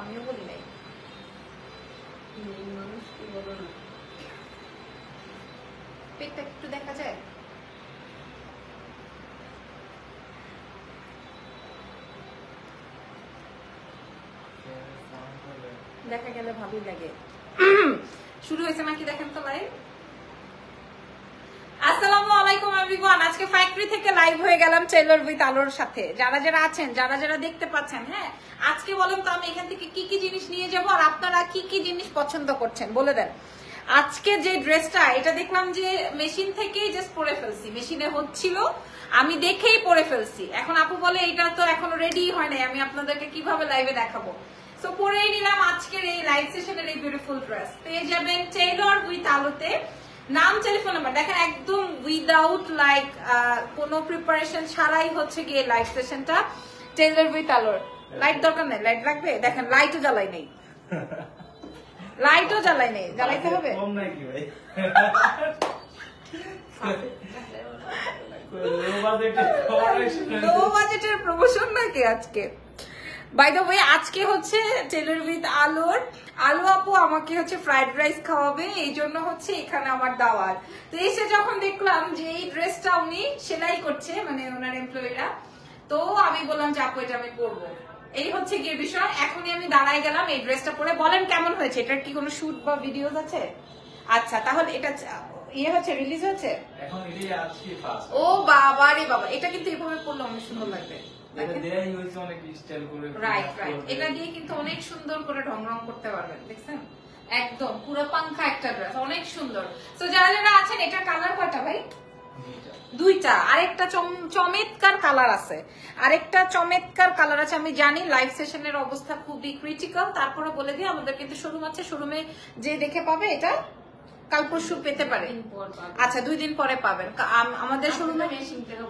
আমিও বলি নাই মানুষ কি বলো না? পেটটা একটু দেখা যায়? দেখা গেলে ভালোই লাগে। শুরু হয়েছে নাকি দেখেন তো লাইভ আলোর সাথে। যারা যারা আছেন, যারা যারা দেখতে পাচ্ছেন হ্যাঁ আজকে বলেন তো আমি এখান থেকে কি কি জিনিস নিয়ে আর আপনারা কি কি জিনিস পছন্দ করছেন? বলে দেন। আজকে যে ড্রেসটা এটা দেখলাম যে মেশিন থেকেই জাস্ট পরে ফেলছি। মেশিনে হচ্ছিল, আমি দেখেই পরে ফেলছি। এখন আপু বলে, এটা তো এখনও রেডি হয় নাই, আমি আপনাদেরকে কীভাবে লাইভে দেখাবো? সো পরেই নিলাম আজকের এই লাইভ সেশনের এই বিউটিফুল ড্রেস পেয়ে যাবেন টেলর উইথ আলোতে। নাম টেলিফোন নাম্বার দেখেন একদম উইদাউট লাইক কোনো প্রিপারেশন ছাড়াই হচ্ছে গিয়ে লাইভ সেশনটা টেলর উইথ আলোর লাইট দরকার নেই লাইট লাগবে? দেখেন লাইটও জ্বালাই নেই। লাইটও জ্বালাই নেই জ্বালাইতে হবে? কম নাকি ভাই? লো বাজেটের প্রমোশন নাকি আজকে? বাই দ্য ওয়ে আজকে হচ্ছে টেলর উইথ আলোর। আলু আপু আমাকে হচ্ছে ফ্রাইড রাইস খাওয়াবে এই জন্য হচ্ছে এখানে আমার দাওয়াত। তো এসে যখন দেখলাম যে এই ড্রেসটা উনি সেলাই করছে মানে ওনার এমপ্লয়িরা তো আমি বললাম যে আপু এটা আমি পরবো। এই হচ্ছে গিয়ে বিষয়। এখনই আমি দাঁড়ায় গেলাম এই ড্রেসটা পরে। বলেন কেমন হয়েছে? এটার কি কোনো শুট বা ভিডিওস আছে? আচ্ছা তাহলে এটা ইয়ে হচ্ছে রিলিজ হচ্ছে? ও বাবা রে বাবা এটা কিন্তু এভাবে পড়লে অনেক সুন্দর লাগবে। এটা দেয়াই হয়েছে অনেক স্টাইল করে রাইট রাইট এটা দিয়ে কিন্তু অনেক সুন্দর করে ঢং রং করতে পারবেন দেখছেন? একদম পুরো পাংখা একটা ড্রেস অনেক সুন্দর। তো যারা যারা আছেন এটা কালার কয়টা ভাই? দুইটা। আরেকটা চম- চমৎকার কালার আছে। আরেকটা চমৎকার কালার আছে আমি জানি লাইভ সেশনের অবস্থা খুবই ক্রিটিক্যাল তারপরে বলে দিই আমাদের কিন্তু শোরুম আছে। শোরুমে যে দেখে পাবে এটা কাল পরশু পেতে পারে। আচ্ছা দুই দিন পরে পাবেন। আমাদের শোরুমে মেশিন থেকে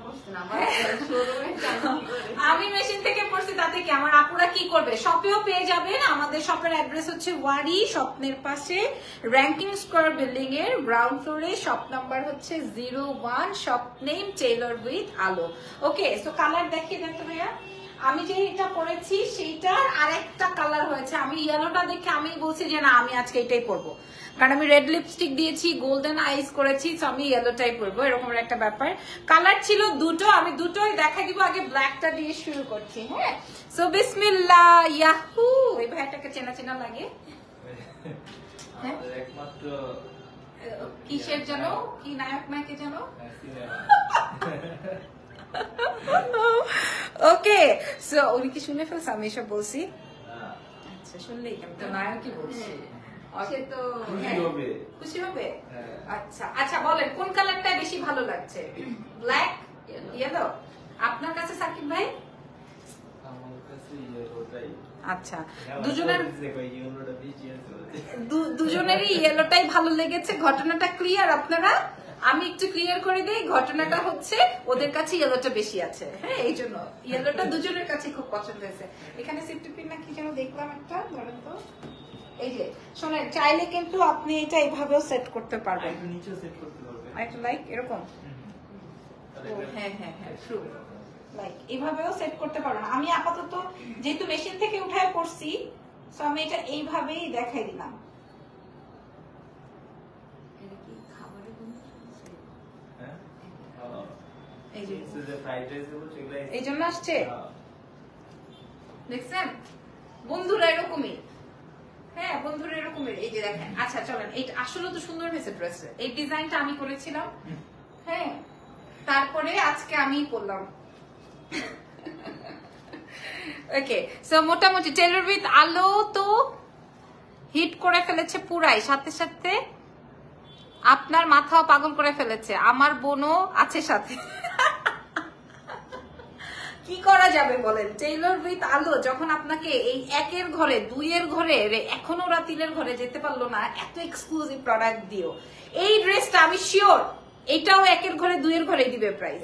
চাকরি করে। আমি মেশিন থেকে পড়ছি তাতে কি আমার আপুরা কি করবে? শপেও পেয়ে যাবেন। আমাদের শপের অ্যাড্রেস হচ্ছে ওয়ারি স্বপ্নের পাশে। র্যাঙ্কিং স্কোয়ার বিল্ডিং এর গ্রাউন্ড ফ্লোরে শপ নাম্বার হচ্ছে zero one shop name tailor with Alo. Okay so colour দেখিয়ে দেন তো ভাইয়া। আমি যে এটা পরেছি সেইটার আরেকটা কালার হয়েছে। আমি ইয়েলোটা দেখে আমি বলছি যে না আমি আজকে এটাই পরবো। কারণ আমি রেড লিপস্টিক দিয়েছি গোল্ডেন আইস করেছি তো আমি ইয়েলোটাই পরবো এরকম একটা ব্যাপার। কালার ছিল দুটো আমি দুটোই দেখা দিব আগে ব্ল্যাকটা দিয়ে শুরু করছি হ্যাঁ? সো বিসমিল্লা ইয়াহু এই ভাইটাকে চেনা চেনা লাগে? হ্যাঁ? কিসের যেন কি নায়ক নায়কে যেন ওকে সো উনি কি শুনে ফেলছে? আমি এসব বলছি। হ্যাঁ, আচ্ছা শুনলেই তো নায়কই বলছি। সে তো খুশি হ্যাঁ। হবে হ্যাঁ। আচ্ছা আচ্ছা বলেন কোন কালারটা বেশি ভালো লাগছে? ব্ল্যাক ইয়েলো আপনার কাছে সাকিব ভাই? আচ্ছা দুজনের। দু- দুজনেরই ইয়েলোটাই ভালো লেগেছে ঘটনাটা ক্লিয়ার আপনারা? আমি একটু ক্লিয়ার করে দিই ঘটনাটা হচ্ছে ওদের কাছে ইয়েলোটা বেশি আছে। হ্যাঁ এই জন্য ইয়েলোটা দুজনের কাছে খুব পছন্দ হয়েছে। এখানে সিফটি পিন না কি যেন দেখলাম একটা ধরেন তো। এই যে শোনেন চাইলে কিন্তু আপনি এটা এইভাবেও সেট করতে পারবেন। একটু সেট করতে পারবে একটা লাইক এরকম? হ্যাঁ হ্যাঁ হ্যাঁ ট্রু লাইক এইভাবেও সেট করতে পারো আমি আপাতত যেহেতু মেশিন থেকে উঠায় তো আমি এটা এইভাবেই দেখাই দিলাম? হ্যাঁ? এই জন্য আসছে। দেখছেন? বন্ধুরা এরকমই। এই যে দেখেন আচ্ছা চলেন আসলে তো সুন্দর হয়েছে এই ডিজাইনটা আমি করেছিলাম। হ্যাঁ তারপরে আজকে আমি করলাম। ওকে সো মোটামুটি টেলর উইথ আলো তো হিট করে ফেলেছে পুরাই। সাথে সাথে আপনার মাথাও পাগল করে ফেলেছে। আমার বোনও আছে সাথে। কি করা যাবে বলেন? টেইলর উইথ আলো যখন আপনাকে এই একের ঘরে দুইয়ের ঘরে এখনও ওরা তিনের ঘরে যেতে পারল না এত এক্সক্লুসিভ প্রোডাক্ট দিও। এই ড্রেসটা আমি শিওর এটাও একের ঘরে দুইয়ের ঘরে দিবে প্রাইস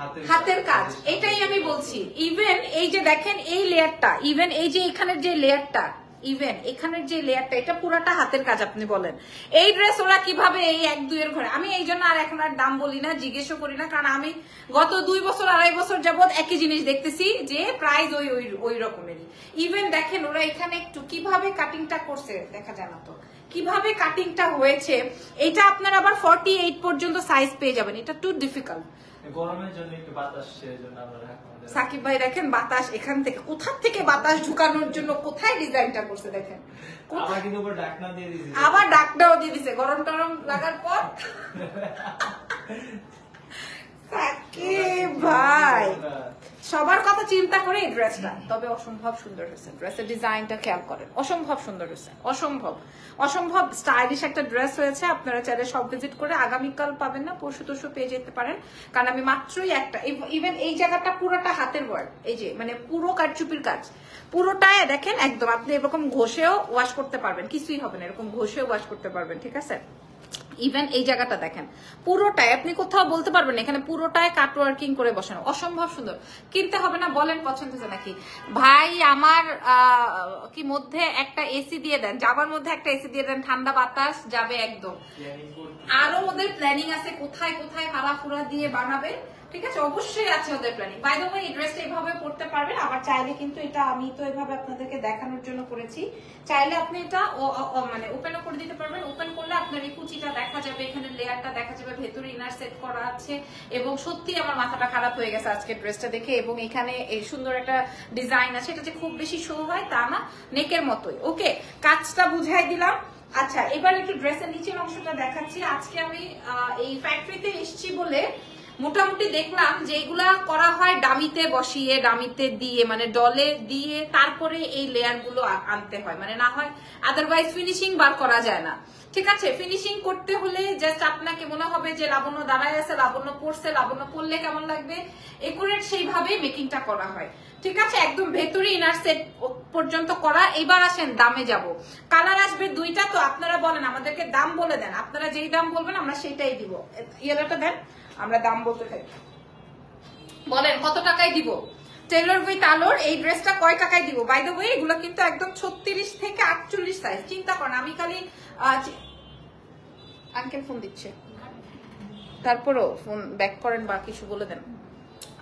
হাতের হাতের কাজ এটাই আমি বলছি। ইভেন এই যে দেখেন এই লেয়ারটা ইভেন এই যে এখানের যে লেয়ারটা ইভেন এখানের যে লেয়ারটা এটা পুরাটা হাতের কাজ আপনি বলেন। এই ড্রেস ওরা কীভাবে এই এক, দুইয়ের ঘরে? আমি এই জন্য আর এখন আর দাম বলি না, জিজ্ঞেসও করি না, কারণ আমি গত দুই বছর, আড়াই বছর যাবত একই জিনিস দেখতেছি যে প্রাইস ওই ওই রকমেরই। ইভেন দেখেন, ওরা এখানে একটু কীভাবে কাটিংটা করছে, দেখা যায় না তো। কীভাবে কাটিংটা হয়েছে, এটা আপনার আবার ফর্টি এইট পর্যন্ত সাইজ পেয়ে যাবেন, এটা টু ডিফিকাল্ট গরমের জন্য একটু বাতাস আমরা সাকিব ভাই দেখেন বাতাস এখান থেকে কোথা থেকে বাতাস ঢুকানোর জন্য কোথায় ডিজাইনটা করছে দেখেন? আবার ডাকটাও দিয়ে দিছে গরম টরম লাগার পর। সাকিব! সবার কথা চিন্তা করে এই ড্রেসটা। তবে অসম্ভব সুন্দর হয়েছে। ড্রেসের ডিজাইনটা খেয়াল করেন। অসম্ভব সুন্দর হয়েছে। অসম্ভব। অসম্ভব স্টাইলিশ একটা ড্রেস হয়েছে। আপনারা চাইলে সব ভিজিট করে আগামীকাল পাবেন না। পরশু তরশু পেয়ে যেতে পারেন। কারণ আমি মাত্রই একটা ইভেন এই জায়গাটা পুরোটা হাতের ওয়ার্ক এই যে মানে পুরো কারচুপির কাজ। পুরোটায় দেখেন একদম। আপনি এরকম ঘষেও ওয়াশ করতে পারবেন। কিছুই হবে না। এরকম ঘষেও ওয়াশ করতে পারবেন। ঠিক আছে? ইভেন এই জায়গাটা দেখেন। পুরোটাই আপনি কোথাও বলতে পারবেন এখানে পুরোটাই কাট ওয়ার্কিং করে বসানো। অসম্ভব সুন্দর। কিনতে হবে না বলেন পছন্দ নাকি? ভাই আমার আহ, কি মধ্যে একটা এসি দিয়ে দেন যাবার মধ্যে একটা এসি দিয়ে দেন ঠান্ডা বাতাস যাবে একদম। আরও ওদের প্ল্যানিং আছে কোথায় কোথায় হারা ফুরা দিয়ে বানাবে ঠিক আছে? অবশ্যই আছে ওদের প্ল্যানিং বাই দ্য ওয়ে এই ড্রেসটা এভাবে পড়তে পারবেন। আবার চাইলে কিন্তু এটা আমি তো এভাবে আপনাদেরকে দেখানোর জন্য করেছি। চাইলে আপনি এটা মানে ওপেনও করে দিতে পারবেন। ওপেন করলে আপনার এই কুচিটা দেখা যাবে, এখানে লেয়ারটা দেখা যাবে, ভেতরে ইনার সেট করা আছে। এবং সত্যি আমার মাথাটা খারাপ হয়ে গেছে আজকে ড্রেসটা দেখে। এবং এখানে এই সুন্দর একটা ডিজাইন আছে, এটা যে খুব বেশি শো হয় তা না, নেকের মতোই। ওকে কাজটা বুঝাই দিলাম। আচ্ছা এবার একটু ড্রেসের নিচের অংশটা দেখাচ্ছি। আজকে আমি এই ফ্যাক্টরিতে এসেছি বলে মোটামুটি দেখলাম যে এগুলা করা হয় ডামিতে বসিয়ে, ডামিতে দিয়ে মানে ডলে দিয়ে তারপরে এই লেয়ারগুলো আনতে হয়। মানে না হয় আদারওয়াইজ ফিনিশিং বার করা যায় না। ঠিক আছে? ফিনিশিং করতে হলে জাস্ট আপনাকে মনে হবে যে লাবণ্য দাঁড়ায় আছে, লাবণ্য পড়ছে, লাবণ্য পড়লে কেমন লাগবে? একুরেট সেইভাবেই মেকিংটা করা হয়। ঠিক আছে? একদম ভেতরে ইনার সেট পর্যন্ত করা। এবার আসেন দামে যাব। কালার আসবে দুইটা, তো আপনারা বলেন, আমাদেরকে দাম বলে দেন। আপনারা যেই দাম বলবেন, আমরা সেইটাই দিব। ইয়েলোটা দেন। আমরা দাম বলতে থাকি বলেন, কত টাকায় দিব? টেলর বই তালোর এই ড্রেসটা কয় টাকায় দিব? বাই দ্য ওয়ে এগুলো কিন্তু একদম ছত্রিশ থেকে আটচল্লিশ সাইজ চিন্তা করেন আমি খালি আঙ্কেল ফোন দিচ্ছে। তারপরও ফোন ব্যাক করেন বা কিছু বলে দেন।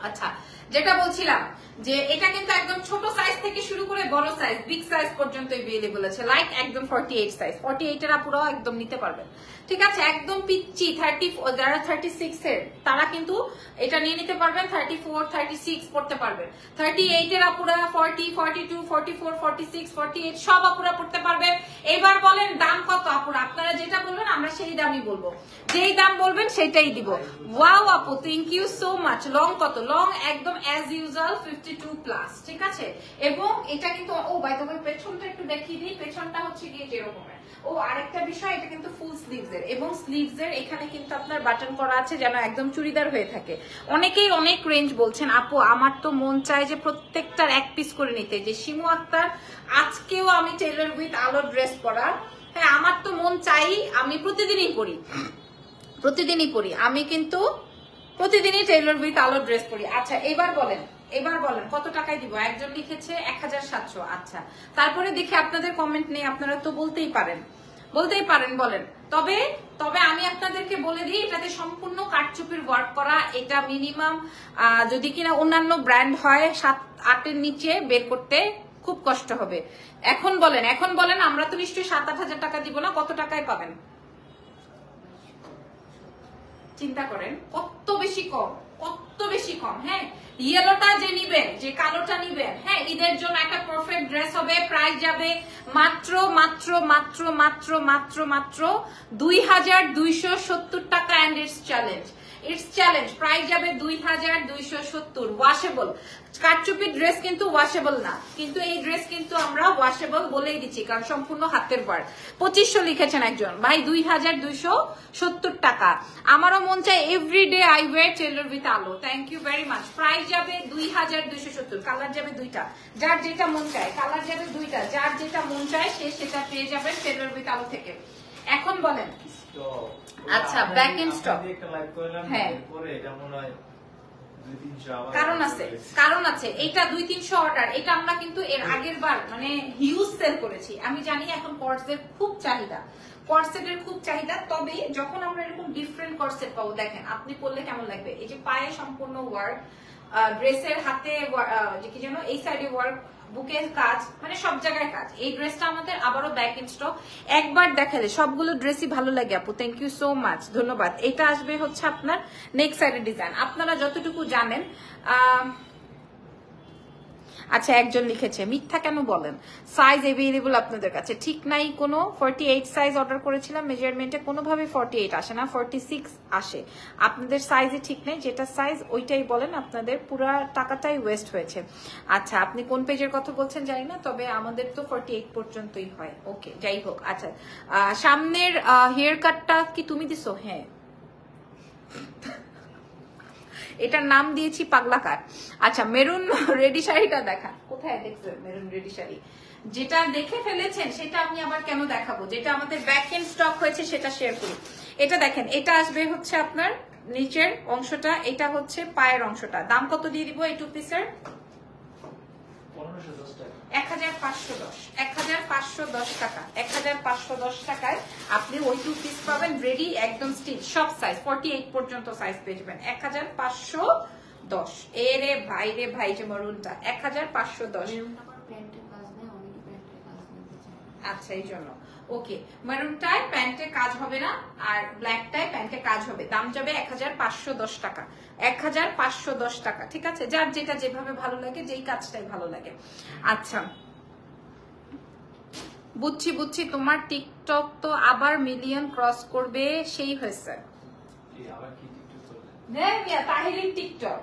আচ্ছা যেটা বলছিলাম যে এটা কিন্তু একদম ছোট সাইজ থেকে শুরু করে বড় সাইজ বিগ সাইজ পর্যন্ত এভেলেবল আছে। লাইক একদম forty eight size forty eight এর আপুরাও একদম নিতে পারবেন। ঠিক আছে, একদম পিচ্ছি থার্টি যারা থার্টি সিক্স এর, তারা কিন্তু এটা নিয়ে নিতে পারবেন। থার্টি ফোর থার্টি সিক্স পড়তে পারবেন। থার্টি এইট এর আপুরা forty forty two forty four forty six forty eight সব আপুরা পড়তে পারবেন এবার বলেন দাম কত আপুরা? আপনারা যেটা বলবেন, আমরা সেই দামই বলব। যেই দাম বলবেন, সেটাই দিব। ওয়াও আপু thank you so much long কত? লং একদম as usual fifty two plus ঠিক আছে? এবং এটা কিন্তু, ও বাই দ্য পেছনটা একটু দেখিয়ে দিই। পেছনটা হচ্ছে গিয়ে যেরকমের। ও, আরেকটা বিষয়, এটা কিন্তু ফুল স্লিভস এর। এবং স্লিভস এর এখানে কিন্তু আপনার বাটন করা আছে যেন একদম চুড়িদার হয়ে থাকে। অনেকেই অনেক রেঞ্জ বলছেন, আপু, আমার তো মন চায় যে প্রত্যেকটার এক পিস করে নিতে। যে শিমু আক্তার, আজকেও আমি টেলর উইথ আলো ড্রেস পরার হ্যাঁ আমার তো মন চাই, আমি প্রতিদিনই পরি প্রতিদিনই পরি আমি কিন্তু প্রতিদিনই টেইলর উইথ আলো ড্রেস পরি। আচ্ছা এবার বলেন এবার বলেন, কত টাকায় দিব? একজন লিখেছে এক হাজার সাতশো। আচ্ছা তারপরে দেখি আপনাদের কমেন্ট নেই, আপনারা তো বলতেই পারেন। বলতেই পারেন, বলেন। তবে তবে আমি আপনাদেরকে বলে দিই, এটাতে সম্পূর্ণ কাঠচুপির ওয়ার্ক করা, এটা মিনিমাম যদি কিনা অন্যান্য ব্র্যান্ড হয়, সাত, আটের নিচে বের করতে খুব কষ্ট হবে। এখন বলেন এখন বলেন, আমরা তো নিশ্চয়ই সাত, আট হাজার টাকা দিব না, কত টাকায় পাবেন? চিন্তা করেন, কত বেশি কম, কত বেশি কম হ্যাঁ? ইয়েলোটা যে নিবেন যে কালোটা নিবেন হ্যাঁ? ঈদের জন্য একটা পারফেক্ট ড্রেস হবে প্রাইস যাবে মাত্র মাত্র মাত্র মাত্র মাত্র মাত্র দুই হাজার দুইশো সত্তর টাকা and it's challenge it's challenge price যাবে দুই হাজার দুইশো সত্তর। ওয়াশেবল কারচুপি ড্রেস কিন্তু ওয়াশেবল না। কিন্তু এই ড্রেস কিন্তু আমরা ওয়াশেবল বলেই দিচ্ছি, কারণ সম্পূর্ণ হাতের ওয়ার্ক পঁচিশশো লিখেছেন একজন। ভাই, দুই হাজার দুইশো সত্তর টাকা। আমারও মন চায় everyday I wear tailor with Alo. Thank you very much price যাবে দুই হাজার দুইশো সত্তর। কালার যাবে দুইটা। যার যেটা মন চায় কালার যাবে দুইটা। যার যেটা মন চায়, সে সেটা পেয়ে যাবে টেলর উইথ আলো থেকে। এখন বলেন আচ্ছা, একটা লাইভ করলাম হ্যাঁ। এটা মনে হয় তিনশো আবার কারণ আছে কারণ আছে এটা দুই তিনশো অর্ডার এটা আমরা কিন্তু এর আগের বার মানে হিউজ সেল করেছি। আমি জানি এখন কর্সের খুব চাহিদা। কর্সেটের খুব চাহিদা তবে যখন আমরা এরকম ডিফারেন্ট কর্সেট পাবো দেখেন আপনি পরলে কেমন লাগবে? এই যে পায়ে সম্পূর্ণ ওয়ার্ক ড্রেসের হাতে কি যেন এই সাইডে ওয়ার্ক বুকের কাজ মানে সব জায়গায় কাজ। এই ড্রেসটা আমাদের আবারও ব্যাক ইন স্টক একবার দেখালে সবগুলো ড্রেসই ভালো লাগে আপু। থ্যাংক ইউ সো মাচ ধন্যবাদ। এটা আসবে হচ্ছে আপনার নেক্সট সাইডের ডিজাইন আপনারা যতটুকু জানেন আহ, আচ্ছা একজন লিখেছে, মিথ্যা কেন বলেন? সাইজ এভেলেবল আপনাদের কাছে। ঠিক নাই কোনো ফর্টি এইট সাইজ অর্ডার করেছিলাম মেজারমেন্টে কোনোভাবে ফর্টি এইট আসে না ফর্টি সিক্স আসে। আপনাদের সাইজে ঠিক নেই, যেটা সাইজ ওইটাই বলেন, আপনাদের পুরা টাকাটাই ওয়েস্ট হয়েছে। আচ্ছা আপনি কোন পেজের কথা বলছেন জানি না, তবে আমাদের তো ফর্টি এইট পর্যন্তই হয়। ওকে যাই হোক আচ্ছা। সামনের হেয়ার কাটটা কি তুমি দিছো? হ্যাঁ। এটার নাম দিয়েছি পাগলাকার। আচ্ছা মেরুন রেডি শাড়িটা দেখা। কোথায় দেখছেন মেরুন রেডি শাড়ি? যেটা দেখে ফেলেছেন, সেটা আমি আবার কেন দেখাবো? যেটা আমাদের ব্যাক এন্ড স্টক হয়েছে, সেটা শেয়ার করি। এটা দেখেন, এটা আসবে হচ্ছে আপনার নিচের অংশটা, এটা হচ্ছে পায়ের অংশটা। দাম কত দিয়ে দিব এই টু পিসের এক হাজার পাঁচশো দশ। এক হাজার পাঁচশো দশ টাকা। এক হাজার পাঁচশো দশ টাকায় আপনি ওই টু পিস পাবেন রেডি একদম স্টিচ সব সাইজ ফর্টি এইট পর্যন্ত সাইজ পেয়ে যাবেন। এক হাজার পাঁচশো দশ। ভাই রে ভাই যে মরুনটা এক হাজার পাঁচশো দশ। আচ্ছা এই জন্য। ওকে মেরুনটায় প্যান্টে কাজ হবে না আর ব্ল্যাকটায় প্যান্টে কাজ হবে। দাম যাবে এক টাকা। এক হাজার পাঁচশো দশ টাকা ঠিক আছে? যার যেটা যেভাবে ভালো লাগে যেই কাজটাই ভালো লাগে। আচ্ছা। বুঝছি বুঝছি তোমার টিকটক তো আবার মিলিয়ন ক্রস করবে সেই হয়েছে। এই আবার টিকটক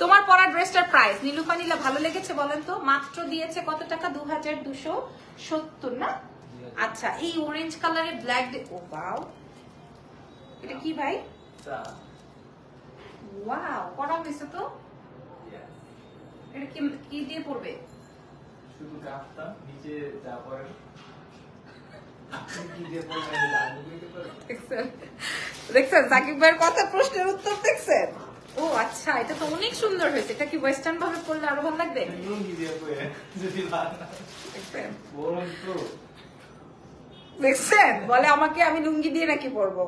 তোমার পরা ড্রেসটার প্রাইস নীলুফা নীলা ভালো লেগেছে বলেন তো? মাত্র দিয়েছে কত টাকা? দু হাজার দুশো সত্তর না? আচ্ছা এই অরেঞ্জ কালারের ব্ল্যাক ও বাও এটা কি ভাই? ওয়াও করা হয়েছে তো? এটা কি কি দিয়ে পড়বে শুধু কাপটা নিচে যা পরে। আপনি কি দিয়ে পড়বেন এটা আমি দিতে পারি? দেখছেন? সাকিব ভাইয়ের কথা প্রশ্নের উত্তর দেখছেন? ও আচ্ছা এটা তো অনেক সুন্দর হয়েছে। এটা কি ওয়েস্টার্ন ভাবে পড়লে আরও ভালো লাগবে? দেখছেন? বলে আমাকে আমি লুঙ্গি দিয়ে নাকি পরবো?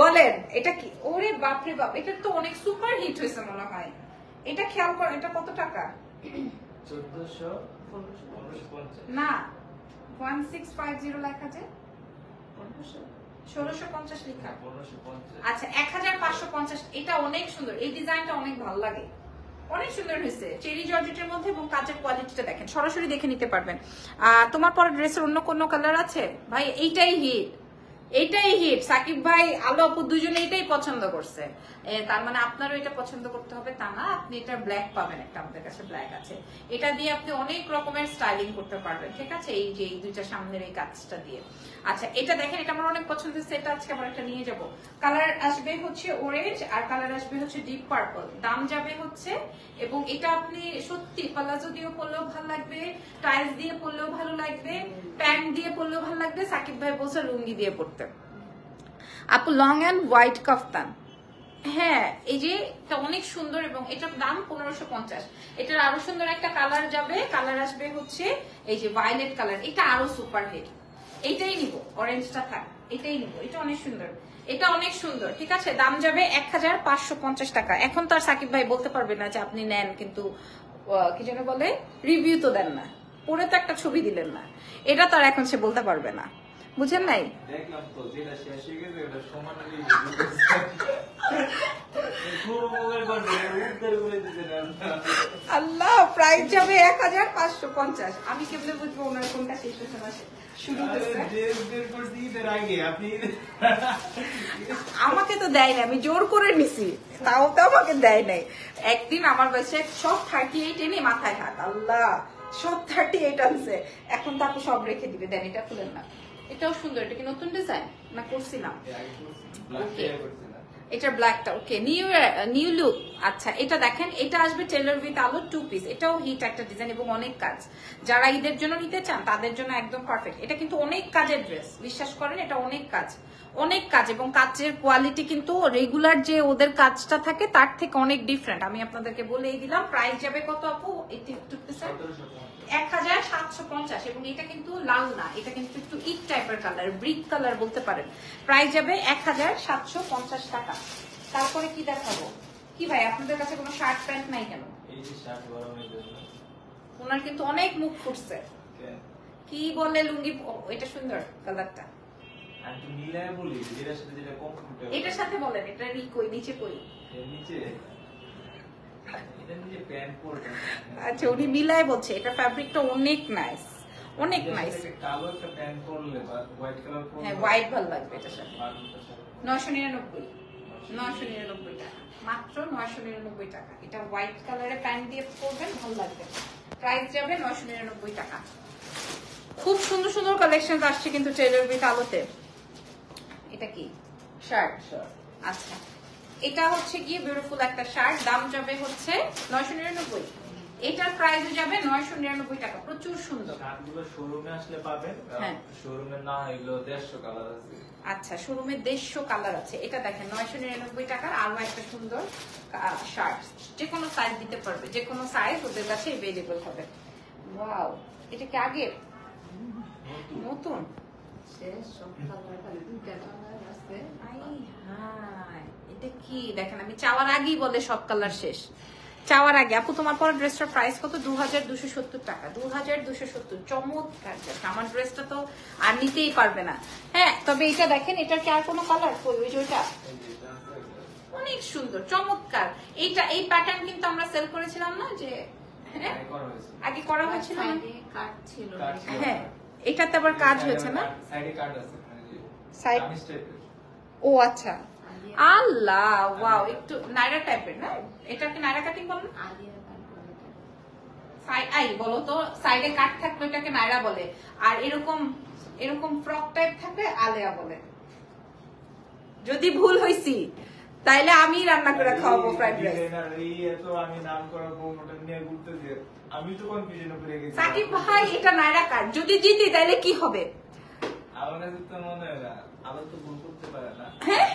বলেন এটা কি? ওরে বাপরে বাপ এটা তো অনেক সুপার হিট হয়েছে মনে হয়। এটা খেয়াল করেন এটা কত টাকা? না ওয়ান সিক্স ফাইভ জিরো লেখা আছে। ষোলোশো পঞ্চাশ লেখা। পনেরোশো পঞ্চাশ। আচ্ছা এক হাজার পাঁচশো পঞ্চাশ এটা অনেক সুন্দর। এই ডিজাইনটা অনেক ভালো লাগে। অনেক সুন্দর হয়েছে। চেরি জর্জেটের মধ্যে এবং কাজের কোয়ালিটিটা দেখেন। সরাসরি দেখে নিতে পারবেন। আর তোমার পরে ড্রেসের অন্য কোনো কালার আছে? ভাই এইটাই হিট এইটাই হিট সাকিব ভাই, আলো আপু দুজনে এটাই পছন্দ করছে। তার মানে আপনারও এটা পছন্দ করতে হবে তা না, আপনি এটা ব্ল্যাক পাবেন একটা আমাদের কাছে ব্ল্যাক আছে। এটা দিয়ে আপনি অনেক রকমের স্টাইলিং করতে পারবেন, ঠিক আছে? এই যে, এই দুইটা সামনের এই কাজটা দিয়ে। আচ্ছা এটা দেখেন, এটা আমার অনেক পছন্দ হয়েছে এটা আজকে আমরা একটা নিয়ে যাব। কালার আসবে হচ্ছে অরেঞ্জ আর কালার আসবে হচ্ছে ডিপ পার্পল দাম যাবে হচ্ছে, এবং এটা আপনি সত্যি পালাজো দিয়ে পরলেও ভালো লাগবে টাইলস দিয়ে পরলেও ভালো লাগবে প্যান্ট দিয়ে পরলেও ভালো লাগবে, সাকিব ভাই বলছে লুঙ্গি দিয়ে পরতে আপু লং অ্যান্ড হোয়াইট কাফতান হ্যাঁ এই যে এটা অনেক সুন্দর এবং এটার দাম পনেরোশো পঞ্চাশ। এটার আরও সুন্দর একটা কালার যাবে। কালার আসবে হচ্ছে এই যে ভায়োলেট কালার এটা আরও সুপার হিট এইটাই নিব অরেঞ্জটা থাক, এটাই নিব। এটা অনেক সুন্দর। এটা অনেক সুন্দর, ঠিক আছে? দাম যাবে এক হাজার পাঁচশো পঞ্চাশ টাকা। এখন তো আর সাকিব ভাই বলতে পারবে না যে আপনি নেন, কিন্তু কি যেন বলে রিভিউ তো দেন না। পরে তো একটা ছবি দিলেন না। এটা তো আর এখন সে বলতে পারবে না। বুঝেন নাই? তো আল্লাহ প্রাইস যাবে এক হাজার পাঁচশো পঞ্চাশ। আমি কেমনে বুঝব ওনার কোনটা শেষ হচ্ছে না শুরু আপনি আমাকে তো দেয় না আমি জোর করে নিছি তাও তো আমাকে দেয় নাই। একদিন আমার বয়সে সব থার্টি এইট এনে মাথায় হাত আল্লাহ সব থার্টি এইট আনছে। এখন তাকে সব রেখে দিবে দেন এটা খুলেন না। এটাও সুন্দর এটা কি নতুন ডিজাইন? না করছিলাম? এটা ব্ল্যাকটা ওকে নিউ নিউ লুক আচ্ছা এটা দেখেন এটা আসবে tailor with Alo two piece এটাও হিট একটা ডিজাইন এবং অনেক কাজ। যারা ঈদের জন্য নিতে চান তাদের জন্য একদম পারফেক্ট এটা কিন্তু অনেক কাজের ড্রেস বিশ্বাস করেন এটা অনেক কাজ। অনেক কাজ এবং কাজের কোয়ালিটি কিন্তু রেগুলার যে ওদের কাজটা থাকে তার থেকে অনেক ডিফারেন্ট আমি আপনাদেরকে বলেই দিলাম প্রাইস যাবে কত আপু? একটু একটু এক হাজার সাতশো পঞ্চাশ এবং এটা কিন্তু লাল না এটা কিন্তু একটু ইট টাইপের কালার ব্রিক কালার বলতে পারেন। প্রাইস যাবে এক হাজার সাতশো পঞ্চাশ টাকা। তারপরে কি দেখাবো? কি ভাই আপনাদের কাছে কোনো শার্ট প্যান্ট নাই কেন? ওনার কিন্তু অনেক মুখ ফুটছে। কি? বলে লুঙ্গি এটা সুন্দর কালারটা। এটার সাথে বলেন এটা কই নিচে কই? নিচে এটা নিচে প্যান্ট পরবে আচ্ছা উনি মিলায় বলছে এটা ফ্যাব্রিকটা অনেক নাইস অনেক নাইস কালো একটা প্যান্ট পরলে বা হোয়াইট কালার পরলে হ্যাঁ হোয়াইট ভালো লাগবে নিরানব্বই টাকা মাত্র নয়শো নিরানব্বই টাকা। এটা হোয়াইট কালারের প্যান্ট দিয়ে পরবেন ভালো লাগবে প্রাইস যাবে নয়শো নিরানব্বই টাকা। খুব সুন্দর সুন্দর কালেকশন আসছে কিন্তু টেলার উইথ আলোতে। এটা কি? শার্ট শার্ট আচ্ছা। এটা হচ্ছে গিয়ে বিউটিফুল একটা শার্ট দাম যাবে হচ্ছে নয়শো নিরানব্বই। এটার প্রাইস যাবে নয়শো নিরানব্বই টাকা প্রচুর সুন্দর। শোরুমে আসলে পাবেন হ্যাঁ। শোরুমে না এগুলো দেড়শো কালার আছে। আচ্ছা শোরুমে দেড়শো কালার আছে। এটা দেখেন নয়শো নিরানব্বই টাকার আরও একটা সুন্দর শার্ট। যে কোনো সাইজ দিতে পারবে যে কোনো সাইজ ওদের কাছে এভেলেবল হবে। ওয়াও এটা কি আগের? নতুন। শেষ সব কালার দুইটা কালার আছে। এটা কি? দেখেন আমি চাওয়ার আগেই বলে সব কালার শেষ। চাওয়ার আগে আপু তোমার পর ড্রেসটার প্রাইস কত? দু হাজার দুশো সত্তর টাকা। দু হাজার দুশো সত্তর। চমৎকার আমার ড্রেসটা তো আর নিতেই পারবে না। হ্যাঁ তবে এটা দেখেন এটার কি আর কোনো কালার ওই যে ওইটা। অনেক সুন্দর চমৎকার। এইটা এই প্যাটার্ন কিন্তু আমরা সেল করেছিলাম না যে হ্যাঁ? আগে করা হয়েছিল। হ্যাঁ এটাতে আবার কাজ হয়েছে না? সাইডে মানে। ও আচ্ছা। আল্লাহ ওয়াও একটু নাইরা টাইপের না? এটা কি নাইরা কাটিং আই বলো তো সাইডে কাট থাকলে ওটাকে নাইরা বলে। আর এরকম এরকম ফ্রক টাইপ থাকলে আলেয়া বলে। যদি ভুল হইছি তাইলে আমি রান্না করে খাওয়াবো ফ্রাইড রাইস এত আমি নাম করা প্রোমোটার নিয়ে ঘুরতেছি। আমি তো কনফিউশনে পড়ে গেছি? সাকিব ভাই এটা নাইরা কাট যদি জিতি তাইলে কি হবে? আমার কাছে তো মনে হয় না আবার তো ভুল করতে পারে না। হ্যাঁ?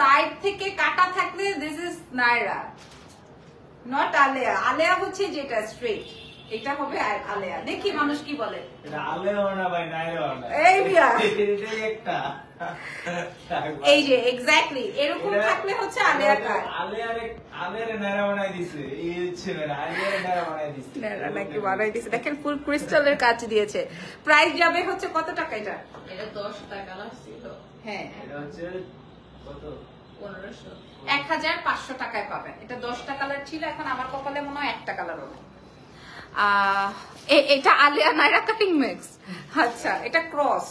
সাইড থেকে কাটা থাকলে this is Naira not Aleya. Aleya হচ্ছে যেটা স্ট্রেট এটা হবে আর আলেয়া। দেখি মানুষ কি বলে? এটা আলে না ভাই নাইরে না। এই একটা। এই যে এক্স্যাক্টলি এরকম থাকলে হচ্ছে আলেয়া আলে বানাই দিছে। এই হচ্ছে আরে বানাই দিছে। নাকি বানাই দিছে। দেখেন ফুল ক্রিস্টালের কাজ দিয়েছে। প্রাইস যাবে হচ্ছে কত টাকা এটা? এটা দশটা কালার ছিল। হ্যাঁ। এটা হচ্ছে কত? পনেরোশো। এক হাজার পাঁচশো টাকায় পাবেন। এটা দশটা কালার ছিল এখন আমার কপালে মনে হয় একটা কালার হবে এটা আলিয়া নাইরা কাটিং মিক্স আচ্ছা এটা ক্রস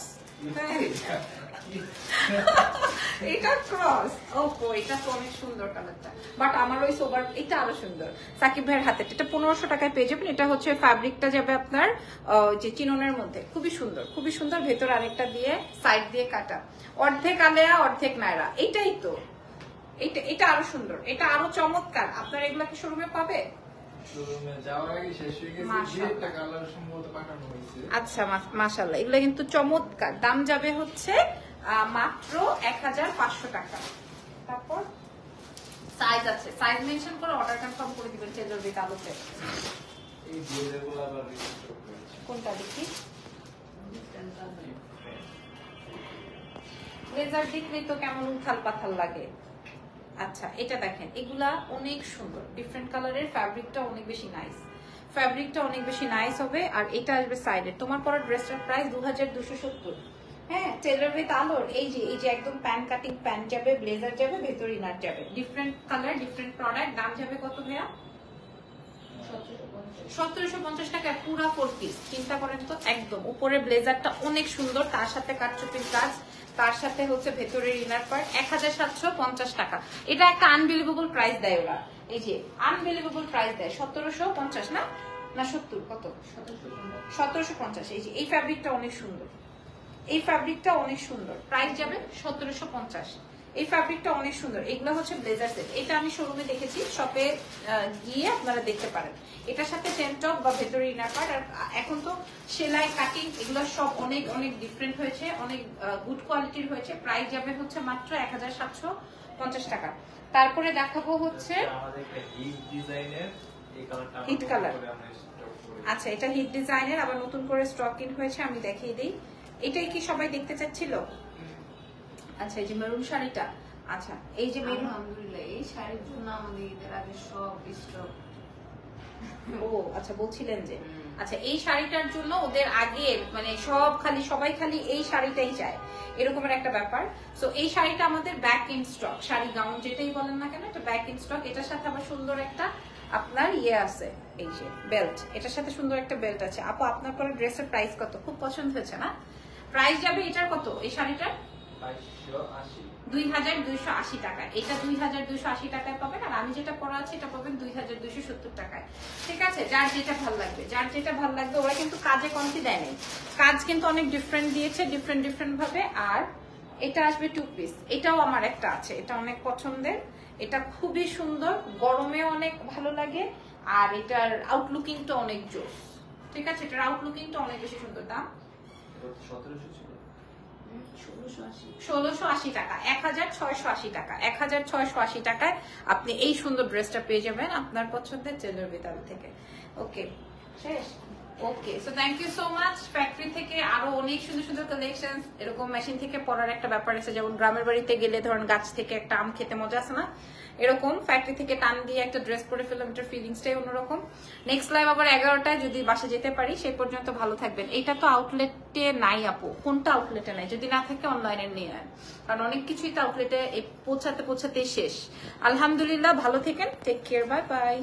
এটা ক্রস এটা তো অনেক সুন্দর বাট আমার ওই এটা সুন্দর। সাকিব ভাইয়ের এটা পনেরোশো টাকায় পেয়ে যাবেন। এটা হচ্ছে ফ্যাব্রিকটা যাবে আপনার যে চিননের মধ্যে। খুবই সুন্দর খুবই সুন্দর। ভেতর আরেকটা দিয়ে সাইড দিয়ে কাটা। অর্ধেক আলেয়া, অর্ধেক নায়রা এটাই তো। এটা আরও সুন্দর। এটা আরও চমৎকার। আপনার এগুলা কি শোরুমে পাবে? হয়েছে। আচ্ছা মা- মাশাল্লাহ এগুলো কিন্তু চমৎকার। দাম যাবে হচ্ছে মাত্র এক হাজার পাঁচশো টাকা। তারপর সাইজ আছে। সাইজ মেনশন করে অর্ডার কনফার্ম করে দিবেন টেলর আলোতে। কোনটা দেখি? কালার দেখলেই তো কেমন উথাল পাথাল লাগে। আচ্ছা এটা দেখেন, এগুলা অনেক সুন্দর। ডিফারেন্ট কালারের ফ্যাব্রিকটা অনেক বেশি নাইস ফ্যাব্রিকটা অনেক বেশি নাইস হবে, আর এটা আসবে সাইডে তোমার পরা ড্রেসটার প্রাইস দু হাজার হ্যাঁ টেলার উইথ আলোর এই যে এই যে একদম কাটিং প্যান্ট যাবে ব্লেজার যাবে, ভেতর ইনার যাবে। ডিফারেন্ট কালার ডিফারেন্ট প্রোডাক্ট দাম যাবে কত ভাইয়া? সতেরোশো পঞ্চাশ। টাকায় পুরা ফোর পিস চিন্তা করেন তো, একদম। উপরে ব্লেজারটা অনেক সুন্দর, তার সাথে কাটচুপির কাজ তার সাথে হচ্ছে ভেতরের ইনার পার্ট এক হাজার সাতশো পঞ্চাশ টাকা। এটা একটা আনবিলিভেবল প্রাইস দেয় ওরা। এই যে আনবিলিভেবল প্রাইস দেয়। সতেরোশো পঞ্চাশ, না? না, সত্তর, কত? সতেরোশো পঞ্চাশ। এই যে, এই ফ্যাব্রিকটা অনেক সুন্দর। এই ফ্যাব্রিকটা অনেক সুন্দর। প্রাইস যাবে সতেরোশো পঞ্চাশ। এই ফ্যাব্রিকটা অনেক সুন্দর। এগুলো হচ্ছে ব্লেজার সেট এটা আমি শোরুমে দেখেছি শপে গিয়ে আপনারা দেখতে পারেন। এটার সাথে টেন টপ বা ভেতরে ইনার পার্ট আর এখন তো সেলাই কাটিং এগুলো সব অনেক অনেক ডিফারেন্ট হয়েছে অনেক গুড কোয়ালিটির হয়েছে। প্রাইস যাবে হচ্ছে মাত্র এক হাজার সাতশো পঞ্চাশ টাকা। তারপরে দেখাবো হচ্ছে হিট করে আচ্ছা এটা হিট ডিজাইনের আবার নতুন করে স্টক ইন হয়েছে আমি দেখিয়ে দিই। এটাই কি সবাই দেখতে চাচ্ছিল? আচ্ছা এই যে মেরুন শাড়িটা? আচ্ছা এই যে মেরুন আলহামদুলিল্লাহ এই শাড়ির জন্য আমাদের ঈদের আগে সব স্টক ও আচ্ছা বলছিলেন যে। আচ্ছা এই শাড়িটার জন্য ওদের আগে মানে সব খালি সবাই খালি এই শাড়িটাই চায়। এরকমের একটা ব্যাপার। সো এই শাড়িটা আমাদের ব্যাক ইন স্টক শাড়ি গাউন যেটাই বলেন না কেন এটা ব্যাক ইন স্টক এটার সাথে আবার সুন্দর একটা আপনার ইয়ে আছে এই যে বেল্ট এটার সাথে সুন্দর একটা বেল্ট আছে। আপু আপনার পরে ড্রেসের প্রাইস কত? খুব পছন্দ হয়েছে না? প্রাইস যাবে এটার কত এই শাড়িটার? দুই হাজার দুইশো আশি টাকা এটা দুই হাজার দুইশো আশি টাকায় পাবেন আর আমি যেটা পরা আছে এটা পাবেন দুই হাজার দুইশো সত্তর টাকায়। ঠিক আছে? যার যেটা ভালো লাগবে। যার যেটা ভালো লাগবে ওরা কিন্তু কাজে কমতি দেয় নাই। কাজ কিন্তু অনেক ডিফারেন্ট দিয়েছে ডিফারেন্ট ডিফারেন্ট ভাবে। আর এটা আসবে টু পিস এটাও আমার একটা আছে। এটা অনেক পছন্দের। এটা খুবই সুন্দর। গরমে অনেক ভালো লাগে। আর এটার আউটলুকিংটা অনেক জোস। ঠিক আছে? এটার আউটলুকিংটা অনেক বেশি সুন্দর দাম। সতেরোশো ষোলোশো আশি। টাকা এক হাজার ছয়শো আশি টাকা এক হাজার ছয়শো আশি টাকায় আপনি এই সুন্দর ড্রেসটা পেয়ে যাবেন আপনার পছন্দের থেকে। ওকে, শেষ? Okay so thank you so much factory থেকে অনেক সুন্দর সুন্দর এরকম মেশিন থেকে পড়ার একটা ব্যাপার আছে, যেমন গ্রামের বাড়িতে গেলে ধরুন গাছ থেকে একটা আম খেতে মজা আছে না? এরকম ফ্যাক্টরি থেকে টান দিয়ে একটা ড্রেস পরে ফেললাম, এটার ফিলিংসটাই অন্যরকম। নেক্সট লাইভ আবার এগারোটায় যদি বাসা যেতে পারি সেই পর্যন্ত ভালো থাকবেন। এটা তো আউটলেটে নাই আপু। কোনটা আউটলেটে নাই? যদি না থাকে অনলাইনে নিয়ে নেন কারণ অনেক কিছুই তো আউটলেটে পৌঁছাতে পৌঁছাতে শেষ। আলহামদুলিল্লাহ, ভালো থেকেন। Take care bye bye